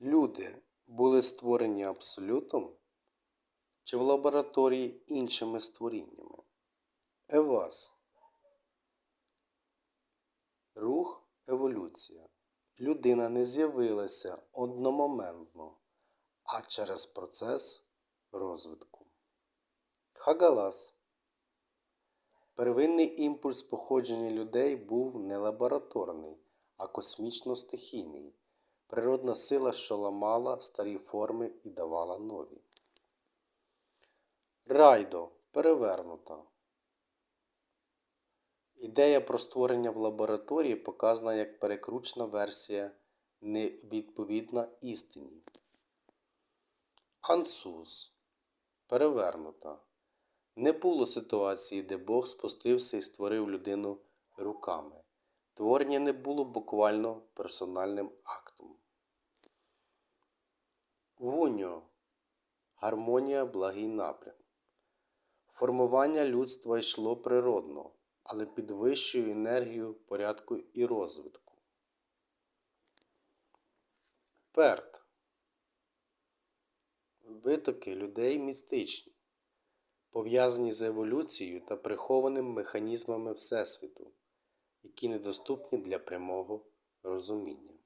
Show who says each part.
Speaker 1: Люди були створені абсолютом чи в лабораторії іншими створіннями? Евас. Рух еволюція. Людина не з'явилася одномоментно, а через процес розвитку. Хагалас. Первинний імпульс походження людей був не лабораторний, а космічно-стихійний. Природна сила, що ламала старі форми і давала нові. Райдо перевернута. Ідея про створення в лабораторії показана як перекручена версія невідповідна істині. Ансус перевернута. Не було ситуації, де Бог спустився і створив людину руками. Творення не було буквально персональним актом. Вуньо гармонія благий напрям. Формування людства йшло природно, але під вищою енергією порядку і розвитку. Перт. Витоки людей містичні, пов'язані з еволюцією та прихованими механізмами Всесвіту, які недоступні для прямого розуміння.